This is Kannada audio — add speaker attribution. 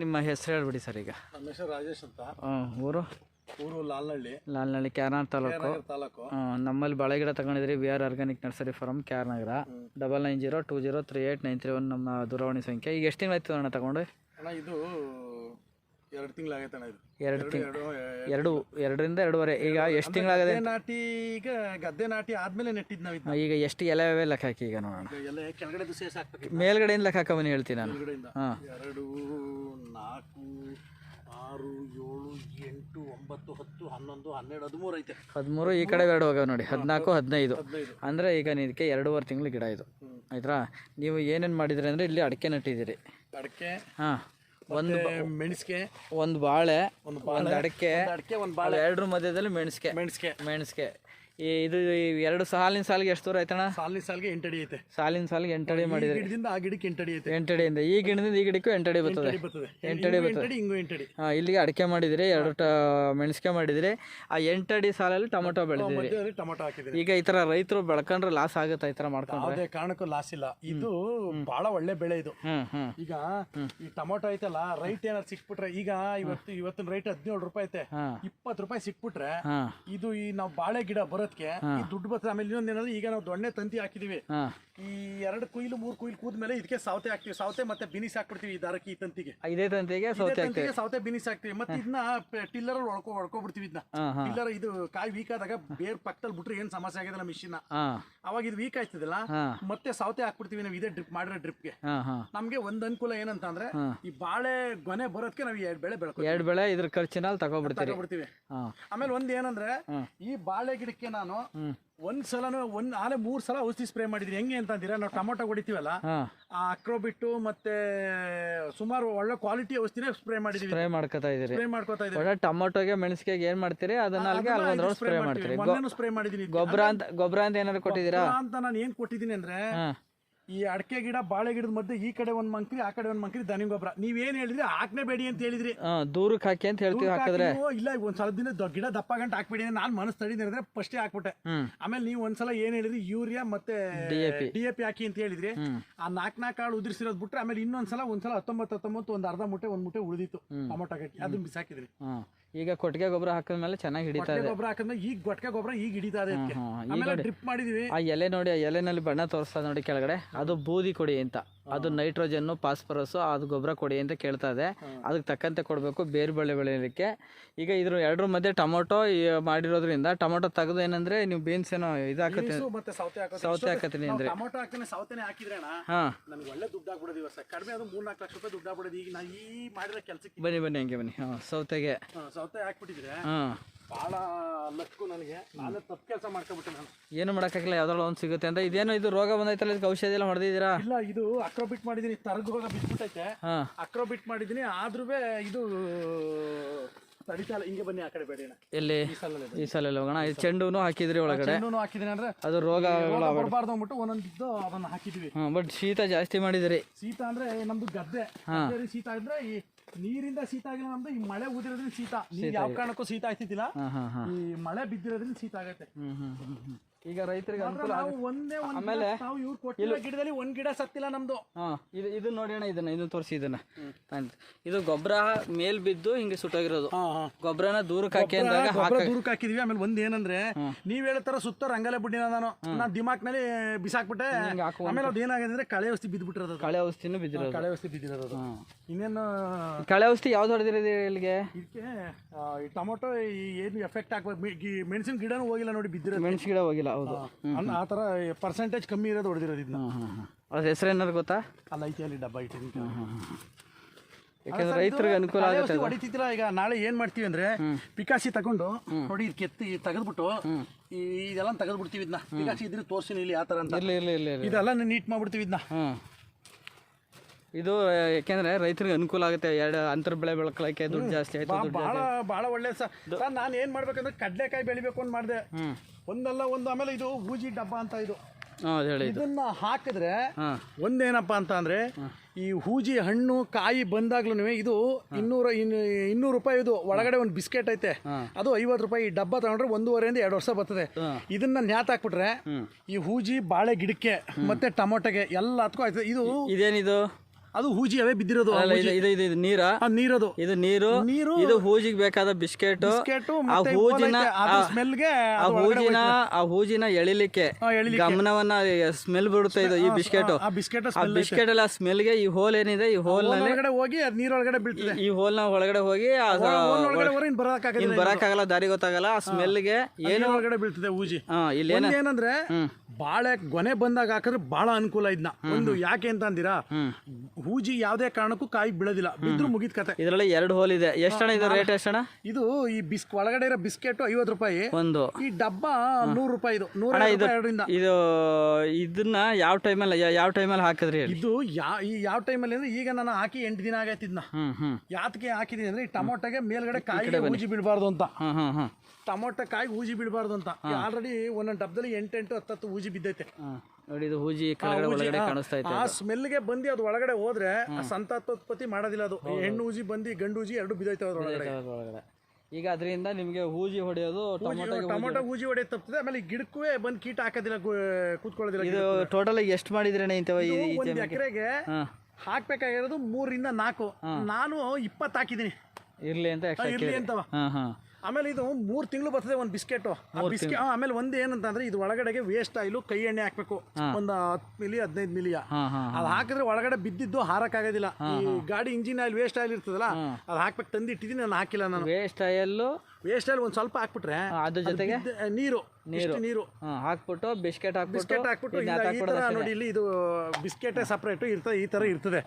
Speaker 1: ನಿಮ್ಮ ಹೆಸರು ಹೇಳ್ಬಿಡಿ ಸರ್ ಈಗ.
Speaker 2: ನಮ್ಮ ಹೆಸರು ರಾಜೇಶ್ ಅಂತ.
Speaker 1: ಊರು?
Speaker 2: ಊರು ಲಾಲ್ನಳ್ಳಿ.
Speaker 1: ಲಾಲ್ನಳ್ಳಿ ಕ್ಯಾರ್ನಾರ್ ತಾಲೂಕು.
Speaker 2: ನಗರ ತಾಲೂಕು.
Speaker 1: ನಮ್ಮಲ್ಲಿ ಬಾಳೆ ಗಿಡ ತಗೊಂಡಿದ್ರಿ V R organic nursery farm char ನಗರ double nine zero two zero three eight nine three one ನಮ್ಮ ದೂರವಾಣಿ ಸಂಖ್ಯೆ. ಈಗ ಎಷ್ಟು ತಿಂಗಳಾಯ್ತು ಅಣ್ಣ ತಗೊಂಡು?
Speaker 2: ಅಣ್ಣ ಇದು ಎರಡು ತಿಂಗಳಾಗೈತೆ ಅಣ್ಣ ಇದು.
Speaker 1: ಎರಡು ತಿಂಗಳು
Speaker 2: ಎರಡು
Speaker 1: ಎರಡು ಎರಡರಿಂದ ಎರಡೂವರೆ. ಈಗ ಎಷ್ಟು ತಿಂಗಳಾಗದೆ
Speaker 2: ನಾಟಿ ಈಗ ಗದ್ದೆ ನಾಟಿ ಆದ್ಮೇಲೆ ನೆಟ್ಟಿದ್ ನಾವು ಇದನ್ನ
Speaker 1: ಈಗ ಎಷ್ಟು ಎಲೆ ಅವೆ ಲೆಕ್ಕ ಹಾಕಿ ಈಗ ನೋಡಿ
Speaker 2: ಈಗ ಎಲ್ಲ ಕೆಳಗಡೆ ಸೇರ್ಸಿ ಹಾಕ್ಬೇಕು.
Speaker 1: ಮೇಲ್ಗಡೆಯಿಂದ ಲೆಕ್ಕ ಹಾಕವನು ಹೇಳ್ತೀನಿ ನಾನು?
Speaker 2: ಕೆಳಗಡೆಯಿಂದ
Speaker 1: ಹಾಂ.
Speaker 2: ಎರಡು ನಾಲ್ಕು ಆರು ಏಳು ಎಂಟು ಒಂಬತ್ತು ಹತ್ತು ಹನ್ನೊಂದು ಹನ್ನೆರಡು ಹದಿಮೂರು ಐತೆ.
Speaker 1: ಹದಿಮೂರು ಈ ಕಡೆ ಎರಡು ಹೋಗವೆ ನೋಡಿ. ಹದಿನಾಲ್ಕು ಹದಿನೈದು. ಅಂದರೆ ಈಗ ಇದಕ್ಕೆ ಎರಡೂವರೆ ತಿಂಗಳು ಗಿಡ ಇದು. ಆಯ್ತಾ? ನೀವು ಏನೇನು ಮಾಡಿದ್ರಿ ಅಂದರೆ ಇಲ್ಲಿ ಅಡಿಕೆ ನೆಟ್ಟಿದ್ದೀರಿ.
Speaker 2: ಅಡಿಕೆ
Speaker 1: ಹಾಂ. ಒಂದು
Speaker 2: ಮೆಣಸಿಗೆ
Speaker 1: ಒಂದು ಬಾಳೆ
Speaker 2: ಒಂದು
Speaker 1: ಅಡಿಕೆ
Speaker 2: ಅಡಿಕೆ ಒಂದು
Speaker 1: ಬಾಳೆ. ಎರಡರ ಮಧ್ಯದಲ್ಲಿ ಮೆಣಸಿಗೆ
Speaker 2: ಮೆಣಸಿಗೆ
Speaker 1: ಮೆಣಸಿಗೆ ಈ ಇದು ಈ ಎರಡು ಸಾಲಿನ ಸಾಲಿಗೆ ಎಷ್ಟು ದೂರ ಆಯ್ತಣ್ಣ?
Speaker 2: ಸಾಲಿನ ಸಾಲಿಗೆ ಎಂಟಡಿ ಐತೆ.
Speaker 1: ಸಾಲಿನ ಸಾಲಿಗೆ ಎಂಟಡಿ ಮಾಡಿದ್ರೆ
Speaker 2: ಗಿಡದಿಂದ ಆ ಗಿಡಕ್ಕೆ ಎಂಟಡಿ ಐತೆ.
Speaker 1: ಎಂಟಡಿಯಿಂದ ಈ ಗಿಡದಿಂದ ಈ ಗಿಡಕ್ಕೂ ಎಂಟಡಿ ಬರ್ತದೆ.
Speaker 2: ಎಂಟಡಿ ಬರ್ತದೆ. ಹಿಂಗೂ ಎಂಟಡಿ
Speaker 1: ಹಾಂ ಇಲ್ಲಿಗೆ ಅಡಿಕೆ ಮಾಡಿದಿರಿ ಎರಡು ಟ ಮಾಡಿದ್ರೆ ಮಾಡಿದಿರಿ. ಆ ಎಂಟಡಿ ಸಾಲಲ್ಲಿ ಟೊಮೊಟೊ ಬೆಳೆದಿರಿ
Speaker 2: ಟೊಮೊಟೊ ಹಾಕಿದ್ರೆ
Speaker 1: ಈಗ ಈ ಥರ ರೈತರು ಬೆಳ್ಕೊಂಡ್ರೆ ಲಾಸ್ ಆಗುತ್ತೆ ಈ ಥರ ಮಾಡ್ಕೊಂಡ್ರೆ?
Speaker 2: ಅದೇ ಕಾರಣಕ್ಕೂ ಲಾಸ್ ಇಲ್ಲ. ಇದು ಬಹಳ ಒಳ್ಳೆ ಬೆಳೆ ಇದು. ಈಗ ಈ ಟೊಮೊಟೊ ಐತಲ್ಲ ರೈಟ್ ಏನಾದ್ರು ಸಿಕ್ಬಿಟ್ರೆ ಈಗ ಇವತ್ತು ಇವತ್ತಿನ ರೈಟ್ ಹದಿನೇಳು ರೂಪಾಯಿ ಐತೆ. ಇಪ್ಪತ್ತು ರೂಪಾಯಿ ಸಿಕ್ಬಿಟ್ರೆ ಇದು ಈ ನಾವು ಬಾಳೆ ಗಿಡ ಬರೋದಕ್ಕೆ ಈ ದುಡ್ಡು ಬರ್ತದೆ ಆಮೇಲೆ ಇನ್ನೊಂದು ಏನಂದ್ರೆ ಈಗ ನಾವು ದೊಣ್ಣೆ ತಂತಿ ಹಾಕಿದೀವಿ.
Speaker 1: ಹಾಂ.
Speaker 2: ಈ ಎರಡು ಕುಯ್ಲು ಮೂರು ಕುಯ್ಲು ಕೂದ್ಮೇಲೆ ಇದಕ್ಕೆ ಸೌತೆ ಹಾಕ್ತಿವಿ. ಸೌತೆ ಮತ್ತೆ ಬಿನಿಸ್ ಹಾಕ್ಬಿಡ್ತೀವಿ ಈ ದಾರಕ್ಕೆ ಈ ತಂತಿಗೆ.
Speaker 1: ಇದೇ ತಂತಿಗೆ ಸೌತೆ
Speaker 2: ತಂತಿಗೆ ಸೌತೆ ಬಿನಿಸ್ ಹಾಕ್ತಿವಿ. ಮತ್ತೆ ಇದನ್ನ ಟಿಲ್ಲರ್ ಒಳ್ಕೊ ಹೊಡ್ಕೊಬಿಡ್ತೀವಿ ಇದನ್ನ.
Speaker 1: ಹಾಂ ಹಾಂ.
Speaker 2: ಟಿಲ್ಲರ್ ಇದು ಕಾಯಿ ವೀಕ್ ಆದಾಗ ಬೇರ್ ಪಕ್ಕದಲ್ಲಿ ಬಿಟ್ರೆ ಏನ್ ಸಮಸ್ಯೆ ಆಗಿದಲ್ಲ ಮಿಷಿನ್
Speaker 1: ಹಾಂ.
Speaker 2: ಅವಾಗ ಇದು ವೀಕ್ ಆಯ್ತದಲ್ಲ
Speaker 1: ಹಾಂ.
Speaker 2: ಮತ್ತೆ ಸೌತೆ ಹಾಕ್ಬಿಡ್ತೀವಿ ನಾವು ಇದೇ ಡ್ರಿಪ್ ಮಾಡಿರೋ ಡ್ರಿಪ್ಗೆ
Speaker 1: ಹಾಂ ಹಾಂ.
Speaker 2: ನಮ್ಗೆ ಒಂದ್ ಅನುಕೂಲ ಏನಂತ ಅಂದ್ರೆ ಈ ಬಾಳೆ ಗೊನೆ ಬರೋದಕ್ಕೆ ನಾವು ಎರಡು ಬೆಳೆ ಬೆಳ್ಕೊ
Speaker 1: ಎರಡು ಬೆಳೆ ಇದ್ರ ಖರ್ಚಿನಲ್ಲಿ ತಗೊಬಿಡ್ತೀರಿ.
Speaker 2: ತಗೊಬಿಡ್ತೀವಿ.
Speaker 1: ಹಾಂ.
Speaker 2: ಆಮೇಲೆ ಒಂದ್ ಏನಂದ್ರೆ ಈ ಬಾಳೆ ಗಿಡಕ್ಕೆ ನಾನು. ಒಂದ್ ಸಲನು ಒಂದ್ ಆಲೆ ಮೂರ್ ಸಲ ಔಷಧಿ ಸ್ಪ್ರೇ ಮಾಡಿದೀನಿ. ಹೆಂಗೆ ಅಂತ ಅಂತೀರಾ? ನಾವು ಟೊಮೊಟೊ ಹೊಡಿತೀವಲ್ಲ ಆ ಅಕ್ರೋಬಿಟ್ಟು ಮತ್ತೆ ಸುಮಾರು ಒಳ್ಳೆ ಕ್ವಾಲಿಟಿ ಔಷಧಿನೇ ಸ್ಪ್ರೇ ಮಾಡಿದೀವಿ.
Speaker 1: ಸ್ಪ್ರೇ ಮಾಡ್ಕೊತಾ ಇದೀರಿ
Speaker 2: ಸ್ಪ್ರೇ ಮಾಡ್ಕೋತಾ ಇದ್ದೀವಿ.
Speaker 1: ಒಳ್ಳೆ ಟೊಮೊಟೊಗೆ ಮೆಣಸಿಗೆ ಏನ್ ಮಾಡ್ತೀರಿ? ಅದನ್ನ ಅಲ್ಲಿಗೆ ಅಲ್ಲೊಂದ್ ಸ್ಪ್ರೇ ಮಾಡ್ತೀರಿ.
Speaker 2: ಮೊನ್ನೆನೂ ಸ್ಪ್ರೇ ಮಾಡಿದೀನಿ.
Speaker 1: ಗೊಬ್ಬರ ಅಂತ ಗೊಬ್ಬರ ಅಂತ ಏನಾದ್ರು ಕೊಟ್ಟಿದ್ದೀರಾ?
Speaker 2: ಗೊಬ್ಬರ ಅಂತ ನಾನು ಏನ್ ಕೊಟ್ಟಿದ್ದೀನಿ ಅಂದ್ರೆ ಈ ಅಡಕೆ ಗಿಡ ಬಾಳೆ ಗಿಡದ ಮಧ್ಯೆ ಈ ಕಡೆ ಒಂದ್ ಮಂಕ್ರಿ ಆ ಕಡೆ ಒಂದ್ ಮಂಕ್ರಿ ದನಿ ಗೊಬ್ಬರ. ನೀವೇನ್ ಹೇಳಿದ್ರಿ? ಹಾಕ್ನೇಬೇಡಿ ಅಂತ ಹೇಳಿದ್ರಿ.
Speaker 1: ದೂರಕ್ಕೆ ಹಾಕಿ ಅಂತ ಹೇಳ್ತೀವಿ ಹಾಕಿದ್ರೆ.
Speaker 2: ಇಲ್ಲ ಒಂದ್ ಸ್ವಲ್ಪ ದಿನ ದೊಡ್ಡ ಗಿಡ ದಪ್ಪ ಗಂಟೆ ಹಾಕ್ಬೇಡಿ ಅಂದ್ರೆ ನಾನ್ ಮನಸ್ ತಡಿ ಅಂದ್ರೆ ಫಸ್ಟೇ ಹಾಕ್ಬಿಟ್ಟೆ. ಆಮೇಲೆ ನೀವು ಒಂದ್ಸಲ ಏನ್ ಹೇಳಿದ್ರಿ? ಯೂರಿಯಾ ಮತ್ತೆ. D A P. ಹಾಕಿ ಅಂತ ಹೇಳಿದ್ರಿ. ಆ ನಾಲ್ಕ್ ನಾಲ್ಕು ಕಾಳು ಉದುರಿಸಿರೋದ್ ಬಿಟ್ರೆ ಆಮೇಲೆ ಇನ್ನೊಂದ್ಸಲ ಒಂದ್ಸಲ ಹತ್ತೊಂಬತ್ತು ಹತ್ತೊಂಬತ್ತು ಒಂದ್ ಅರ್ಧ ಮುಟ್ಟೆ ಒಂದ್ ಮುಟ್ಟೆ ಉಳಿದಿತ್ತು ಟೊಮೊಟೊ ಕಟ್ಟಿ ಅದನ್ನ ಬಿಸಾಕಿದ್ರಿ.
Speaker 1: ಈಗ ಕೊಟ್ಟಿಗೆ ಗೊಬ್ಬರ ಹಾಕಿದ ಮೇಲೆ ಚೆನ್ನಾಗಿ ಹಿಡಿತಾ ಇದೆ.
Speaker 2: ಗೊಬ್ಬರ ಹಾಕಿದ್ಮೇಲೆ ಈಗ ಗೊಟ್ಟಿಗೆ ಗೊಬ್ಬರ ಈಗ ಹಿಡಿತಾ ಇದೆ ಆಮೇಲೆ ಡ್ರಿಪ್ ಮಾಡಿದೀವಿ.
Speaker 1: ಆ ಎಲೆ ನೋಡಿ ಆ ಎಲೆನಲ್ಲಿ ಬಣ್ಣ ತೋರಿಸ್ತಾ ನೋಡಿ ಕೆಳಗಡೆ. ಅದು ಬೂದಿ ಕೊಡಿ ಅಂತ. ಅದು ನೈಟ್ರೋಜನ್ನು ಫಾಸ್ಫರಸ್ಸು ಅದು ಗೊಬ್ಬರ ಕೊಡಿ ಅಂತ ಕೇಳ್ತಾ ಇದೆ. ಅದಕ್ಕೆ ತಕ್ಕಂತೆ ಕೊಡಬೇಕು ಬೇರೆ ಬೆಳೆ ಬೆಳೆಯಲಿಕ್ಕೆ. ಈಗ ಇದ್ರ ಎರಡರ ಮಧ್ಯೆ ಟೊಮೊಟೊ ಮಾಡಿರೋದ್ರಿಂದ ಟೊಮೊಟೊ ತೆಗೆದು ಏನಂದ್ರೆ ನೀವು ಬೀನ್ಸ್ ಏನೋ ಇದು
Speaker 2: ಮತ್ತೆ ಸೌತೆ
Speaker 1: ಹಾಕತ್ತೀನಿ ಅಂದ್ರೆ.
Speaker 2: ಟೊಮೊಟೊ ಹಾಕ್ತಾನೆ ಸೌತೆನೆ ಹಾಕಿದ್ರೆ ಅಣ್ಣ
Speaker 1: ಹಾಂ.
Speaker 2: ನನ್ಗೆ ಒಳ್ಳೆ ದುಡ್ಡು ಆಗ್ಬಿಡೋದು ಸರ್ ಕಡಿಮೆ ಅದು ಮೂರ್ ನಾಲ್ಕು ಲಕ್ಷ ರೂಪಾಯಿ ದುಡ್ಡು ಆಗ್ಬಿಡೋದು. ಈಗ ನಾ ಈ ಮಾಡಿರೋ ಕೆಲಸಕ್ಕೆ
Speaker 1: ಬನ್ನಿ ಬನ್ನಿ ಹಂಗೆ ಬನ್ನಿ. ಹಾಂ ಸೌತೆಗೆ
Speaker 2: ಸೌತೆ ಹಾಕ್ಬಿಟ್ಟಿದ್ರೆ ಭಾಳ ಲಕ್ಕು ನನಗೆ. ನಾನು ತಪ್ಪು ಕೆಲಸ ಮಾಡ್ಕೊಬಿಟ್ಟೆ ನಾನು.
Speaker 1: ಏನು ಮಾಡೋಕ್ಕಾಗಿಲ್ಲ ಯಾವ್ದಾದ್ರು ಒಂದು ಸಿಗುತ್ತೆ ಅಂತ. ಇದೇನು ಇದು ರೋಗ ಬಂದೈತಲ್ಲ ಇದಕ್ಕೆ ಔಷಧಿ ಎಲ್ಲ ಹೊಡೆದಿದ್ದೀರಾ?
Speaker 2: ಇಲ್ಲ ಇದು ಅಕ್ರೋಬಿಟ್ ಮಾಡಿದೀನಿ ತರಗ ರೋಗ ಬಿಟ್ಬಿಟ್ಟೈತೆ.
Speaker 1: ಹಾಂ.
Speaker 2: ಅಕ್ರೋಬಿಟ್ ಮಾಡಿದೀನಿ ಆದ್ರೂ ಇದು ತಡಿತಾ ಇಲ್ಲ ಹಿಂಗೆ ಬನ್ನಿ ಆ ಕಡೆ ಬೇಡಿ
Speaker 1: ಎಲ್ಲಿ?
Speaker 2: ಈ ಸಲ
Speaker 1: ಈ ಹೋಗೋಣ. ಇದು ಚೆಂಡುನು ಹಾಕಿದ್ರಿ ಒಳಗಡೆ.
Speaker 2: ಚೆಂಡುನು ಹಾಕಿದೀನಿ ಅಂದ್ರೆ
Speaker 1: ಅದು ರೋಗ
Speaker 2: ಬರಬಾರ್ದು ಅಂದ್ಬಿಟ್ಟು ಒಂದೊಂದಿದ್ದು ಅದನ್ನ ಹಾಕಿದೀವಿ
Speaker 1: ಬಟ್ ಶೀತ ಜಾಸ್ತಿ ಮಾಡಿದಿರಿ.
Speaker 2: ಶೀತ ಅಂದ್ರೆ ನಮ್ದು ಗದ್ದೆ. ಶೀತ ಇದ್ರೆ ಈ ನೀರಿಂದ ಶೀತ ಆಗಿಲ್ಲ ನಮ್ದು. ಈ ಮಳೆ ಉದಿರೋದ್ರಿಂದ ಶೀತ. ಯಾವ ಕಾರಣಕ್ಕೂ ಶೀತ ಆಯ್ತಿದ್ದಿಲ್ಲ ಈ ಮಳೆ ಬಿದ್ದಿರೋದ್ರಿಂದ ಶೀತ ಆಗತ್ತೆ.
Speaker 1: ಈಗ ರೈತರಿಗೆ ಅನುಕೂಲ
Speaker 2: ನಾವು ಒಂದೇ ಒಂದ್ ಗಿಡ ನಾವು ಇವ್ರು ಕೊಟ್ಟಿರೋ ಗಿಡದಲ್ಲಿ ಒಂದ್ ಗಿಡ ಸತ್ತಿಲ್ಲ ನಮ್ದು.
Speaker 1: ಹಾ ಇದು ಇದು ನೋಡೋಣ ಇದನ್ನ ಇದನ್ನ ತೋರಿಸಿ ಇದನ್ನ. ಇದು ಗೊಬ್ಬರ ಮೇಲ್ ಬಿದ್ದು ಹಿಂಗೆ ಸುಟ್ಟೋಗಿರೋದು. ಗೊಬ್ಬರನ ದೂರಕ್ಕೆ ಹಾಕಿ ಅಂದಾಗ
Speaker 2: ಗೊಬ್ಬರ ದೂರಕ್ಕೆ ಹಾಕಿದ್ವಿ. ಆಮೇಲೆ ಒಂದ್ ಏನಂದ್ರೆ ನೀವ್ ಹೇಳ್ತಾರ ಸುತ್ತ ರಂಗಲೆ ಬಿಟ್ಟಿನ ನಾನು. ನಾ ದಿಮಾಕ್ನಲ್ಲಿ ಬಿಸಾಕ್ಬಿಟ್ಟೆ. ಆಮೇಲೆ ಅದ್ ಏನಾಗಿದೆ ಅಂದ್ರೆ ಕಳೆ ಔಷಧಿ ಬಿದ್ಬಿಟ್ಟಿರೋದು.
Speaker 1: ಕಳೆ ಔಷಧಿನೂ ಬಿದ್ದಿರೋದು.
Speaker 2: ಕಳೆ ಔಷಧಿ ಬಿದ್ದಿರೋದು ಇನ್ನೇನು
Speaker 1: ಕಳೆ ಔಷಧಿ ಯಾವ್ದು ಹೊಡೆದಿರೋದು ಇಲ್ಲಿಗೆ?
Speaker 2: ಇದಕ್ಕೆ ಟೊಮೊಟೊ ಈ ಏನು ಎಫೆಕ್ಟ್ ಹಾಕ್ಬೇಕು. ಮೆಣಸಿನ ಗಿಡನೂ ಹೋಗಿಲ್ಲ ನೋಡಿ ಬಿದ್ದಿರೋದು.
Speaker 1: ಮೆಣಸಿನ ಗಿಡ ಹೋಗಿಲ್ಲ. ಹೌದು.
Speaker 2: ಅಲ್ಲ, ಆ ತರ ಪರ್ಸೆಂಟೇಜ್ ಕಮ್ಮಿ ಇರೋದು ಹೊಡೆದಿರೋದು ಇದನ್ನ
Speaker 1: ಅದ್ರ ಹೆಸರು ಏನಾದ್ರು ಗೊತ್ತಾ?
Speaker 2: ಅಲ್ಲ ಐತಿ ಅಲ್ಲಿ ಡಬ್ಬ ಇಟ್ಟಿದ್ದೀನಿ
Speaker 1: ಯಾಕಂದ್ರೆ ರೈತರಿಗೆ ಅನುಕೂಲ ಆಗುತ್ತೆ
Speaker 2: ಔಷಧಿ ಹೊಡಿತಿದ್ದಿಲ್ಲ ಈಗ ನಾಳೆ ಏನ್ ಮಾಡ್ತೀವಿ ಅಂದ್ರೆ ಪಿಕಾಸಿ ತಗೊಂಡು ನೋಡಿ ಇದು ಕೆತ್ತಿ ತೆಗೆದ್ಬಿಟ್ಟು ಈ ಇದೆಲ್ಲ ತೆಗೆದ್ಬಿಡ್ತೀವಿ ಇದನ್ನ ಪಿಕಾಸಿ ಇದ್ರೆ ತೋರ್ಸಿನ ಇಲ್ಲಿ ಆ ತರ ಅಂತ.
Speaker 1: ಇರ್ಲಿ ಇರ್ಲಿ ಇರ್ಲಿ ಇರ್ಲಿ
Speaker 2: ಇದೆಲ್ಲ ನೀಟ್ ಮಾಡ್ಬಿಡ್ತೀವಿ ಇದನ್ನ
Speaker 1: ಇದು ಯಾಕೆಂದ್ರೆ ರೈತರಿಗೆ ಅನುಕೂಲ ಆಗುತ್ತೆ. ಎರಡು ಅಂತರ ಬೆಳೆ ಬೆಳ್ಕೊಳಕ್ಕೆ ದುಡ್ಡು ಜಾಸ್ತಿ ಆಯ್ತು ದುಡ್ಡು
Speaker 2: ಬಹಳ ಬಹಳ ಒಳ್ಳೆ ಸರ್ ಸರ್ ನಾನು ಏನ್ ಮಾಡ್ಬೇಕಂದ್ರೆ ಕಡ್ಲೆಕಾಯಿ ಬೆಳಿಬೇಕು ಅಂತ ಮಾಡಿದೆ. ಒಂದಲ್ಲ ಒಂದು ಆಮೇಲೆ ಇದು ಹೂಜಿ ಡಬ್ಬ ಅಂತ ಇದು.
Speaker 1: ಹೇಳಿ
Speaker 2: ಇದನ್ನ ಹಾಕಿದ್ರೆ ಒಂದೇನಪ್ಪ ಅಂತ ಅಂದ್ರೆ ಈ ಹೂಜಿ ಹಣ್ಣು ಕಾಯಿ ಬಂದಾಗ್ಲೂ ಇದು ಇನ್ನೂರ ಇನ್ನು ಇನ್ನೂರು ರೂಪಾಯಿ ಇದು ಒಳಗಡೆ ಒಂದು ಬಿಸ್ಕೆಟ್ ಐತೆ. ಅದು ಐವತ್ತು ರೂಪಾಯಿ ಈ ಡಬ್ಬ ತಗೊಂಡ್ರೆ ಒಂದೂವರೆಯಿಂದ ಎರಡು ವರ್ಷ ಬರ್ತದೆ. ಇದನ್ನ ನ್ಯಾತ್ ಹಾಕ್ಬಿಟ್ರೆ ಈ ಹೂಜಿ ಬಾಳೆ ಗಿಡಕ್ಕೆ ಮತ್ತೆ ಟೊಮೊಟೊಗೆ ಎಲ್ಲದಕ್ಕೂ ಆಯ್ತದೆ ಇದು
Speaker 1: ಇದೇನಿದು?
Speaker 2: ಅದು ಹೂಜಿ ಅವೇ ಬಿದ್ದಿರೋದು
Speaker 1: ಇದು ಇದು ಇದು ಇದು ನೀರ?
Speaker 2: ನೀರದು.
Speaker 1: ಇದು ನೀರು?
Speaker 2: ನೀರು.
Speaker 1: ಇದು ಹೂಜಿಗೆ ಬೇಕಾದ ಬಿಸ್ಕೆಟ್? ಆ ಹೂಜಿನ ಆ-
Speaker 2: ಸ್ಮೆಲ್ಗೆ
Speaker 1: ಆ ಹೂಜಿನ ಆ ಹೂಜಿನ ಎಳಿಲಿಕ್ಕೆ ಗಮನವನ್ನ ಸ್ಮೆಲ್ ಬಿಡುತ್ತೆ ಇದು ಈ ಬಿಸ್ಕೆಟ್.
Speaker 2: ಆ ಬಿಸ್ಕೆಟ್
Speaker 1: ಆ ಸ್ಮೆಲ್ ಎಲ್ಲ ಸ್ಮೆಲ್ಗೆ ಈ ಹೋಲ್ ಏನಿದೆ ಈ ಹೋಲ್
Speaker 2: ಒಳಗಡೆ ಹೋಗಿ ಅದು ನೀರೊಳಗಡೆ ಬೀಳ್ತದೆ.
Speaker 1: ಈ ಹೋಲ್ನ ಒಳಗಡೆ ಹೋಗಿ
Speaker 2: ಒಳಗಡೆ ಬರಕ್ಕಾಗಲ್ಲ
Speaker 1: ದಾರಿ ಗೊತ್ತಾಗಲ್ಲ ಆ ಸ್ಮೆಲ್ಗೆ ಏನು
Speaker 2: ಒಳಗಡೆ ಬೀಳ್ತದೆ ಹೂಜಿ.
Speaker 1: ಇಲ್ಲಿ
Speaker 2: ಏನಂದ್ರೆ ಬಾಳೆ ಗೊನೆ ಬಂದಾಗ ಹಾಕಿದ್ರೆ ಬಹಳ ಅನುಕೂಲ ಇದನ್ನ ಒಂದು ಯಾಕೆ ಅಂತ ಅಂದಿರಾ? ಹೂಜಿ ಯಾವ್ದೇ ಕಾರಣಕ್ಕೂ ಕಾಯಿ ಬೀಳೋದಿಲ್ಲ. ಬಿದ್ರು ಮುಗಿದ ಕತೆ.
Speaker 1: ಇದರಲ್ಲಿ ಎರಡು ಹೋಲ್ ಇದೆ. ಎಷ್ಟಣ ಇದು ರೇಟ್ ಎಷ್ಟಣ
Speaker 2: ಇದು ಈ ಬಿಸ್ಕ್ ಒಳಗಡೆ ಇರೋ ಬಿಸ್ಕೆಟ್ ಐವತ್ತು ರೂಪಾಯಿ.
Speaker 1: ಒಂದು.
Speaker 2: ಈ ಡಬ್ಬ ನೂರು ರೂಪಾಯಿ ಇದು. ನೂರ ಎರಡರಿಂದ.
Speaker 1: ಇದು ಇದನ್ನ ಯಾವ ಟೈಮಲ್ಲಿ ಯಾವ ಟೈಮಲ್ಲಿ ಹಾಕಿದ್ರಿ
Speaker 2: ಇದು ಯಾ ಈ ಯಾವ ಟೈಮಲ್ಲಿ ಅಂದ್ರೆ ಈಗ ನಾನು ಹಾಕಿ ಎಂಟು ದಿನ ಆಗೈತಿ ಇದನ್ನ ಯಾತಕ್ಕೆ ಹಾಕಿದೀನಿ ಅಂದ್ರೆ ಈ ಟೊಮೊಟೊಗೆ ಮೇಲ್ಗಡೆ ಕಾಯಿ ಬೂಜಿ ಬಿಡಬಾರ್ದು ಅಂತ. ಟೊಮೊಟೊ ಕಾಯಿ ಊಜಿ ಬೀಳಬಾರ್ದು ಅಂತ. ಆಲ್ರೆಡಿ ಒಂದೊಂದು ಡಬ್ಬದಲ್ಲಿ ಎಂಟೆಂಟು ಹತ್ತತ್ತು ಊಜಿ ಬಿದ್ದೈತೆ.
Speaker 1: ನೋಡಿ ಇದು ಹೂಜಿ ಕೆಳಗಡೆ ಒಳಗಡೆ ಕಾಣಿಸ್ತಾ
Speaker 2: ಆ ಸ್ಮೆಲ್ಗೆ ಬಂದು ಅದು ಒಳಗಡೆ ಹೋದ್ರೆ ಸಂತಾನೋತ್ಪತ್ತಿ ಮಾಡೋದಿಲ್ಲ ಅದು. ಹೆಣ್ಣು ಹೂಜಿ ಬಂದು ಗಂಡು ಹೂಜಿ ಎರಡು ಬಿದೈತೆ ಒಳಗಡೆ
Speaker 1: ಒಳಗಡೆ ಈಗ ಅದರಿಂದ ನಿಮಗೆ ಹೂಜಿ ಹೊಡೆಯೋದು ಟೊಮೊಟೊ
Speaker 2: ಹೂಜಿ ಹೊಡೆಯೋದು. ತಪ್ತದೆ ಆಮೇಲೆ ಗಿಡಕ್ಕೂ ಬಂದು ಕೀಟ ಹಾಕೋದಿಲ್ಲ ಕೂತ್ಕೊಳ್ಳೋದಿಲ್ಲ
Speaker 1: ಇದು ಟೋಟಲ್ ಎಷ್ಟು ಮಾಡಿದ್ರೆ ಈ
Speaker 2: ಒಂದು ಎಕರೆಗೆ ಹಾಕ್ಬೇಕಾಗಿರೋದು ಮೂರರಿಂದ ನಾಲ್ಕು. ನಾನು ಇಪ್ಪತ್ತು ಹಾಕಿದ್ದೀನಿ.
Speaker 1: ಇರ್ಲಿ ಅಂತ
Speaker 2: ಇರಲಿ ಅಂತವ.
Speaker 1: ಹಾ ಹಾ.
Speaker 2: ಆಮೇಲೆ ಇದು ಮೂರು ತಿಂಗಳು ಬರ್ತದೆ ಒಂದು ಬಿಸ್ಕೆಟ್. ಆ ಬಿಸ್ಕೆಟ್ ಆಮೇಲೆ ಒಂದು ಏನಂತಂದ್ರೆ ಇದು ಒಳಗಡೆಗೆ ವೇಸ್ಟ್ ಆಯಿಲು ಕೈ ಎಣ್ಣೆ ಹಾಕ್ಬೇಕು. ಒಂದು ಹತ್ತು ಮಿಲಿ ಹದಿನೈದು ಮಿಲಿಯ ಅದು ಹಾಕಿದ್ರೆ ಒಳಗಡೆ ಬಿದ್ದಿದ್ದು ಹಾರಕ್ಕಾಗೋದಿಲ್ಲ. ಈ ಗಾಡಿ ಇಂಜಿನ್ ಆಯಿಲ್ ವೇಸ್ಟ್ ಆಯಿಲ್ ಇರ್ತದಲ್ಲ ಅದು ಹಾಕ್ಬೇಕು ತಂದಿಟ್ಟಿದ್ದೀನಿ ನಾನು ಹಾಕಿಲ್ಲ ನಾನು.
Speaker 1: ವೇಸ್ಟ್ ಆಯಿಲ್
Speaker 2: ವೇಸ್ಟ್ ಆಯಿಲ್ ಒಂದು ಸ್ವಲ್ಪ ಹಾಕ್ಬಿಟ್ರೆ
Speaker 1: ಅದ್ರ ಜೊತೆಗೆ
Speaker 2: ನೀರು ನೀರು. ನೀರು.
Speaker 1: ಹಾಕ್ಬಿಟ್ಟು ಬಿಸ್ಕೆಟ್ ಹಾಕ್ಬಿಟ್ಟು
Speaker 2: ಬಿಸ್ಕೆಟ್ ಹಾಕ್ಬಿಟ್ಟು. ನೋಡಿ ಇಲ್ಲಿ ಇದು ಬಿಸ್ಕೆಟೇ ಸಪ್ರೇಟ್ ಇರ್ತದೆ ಈ ತರ ಇರ್ತದೆ.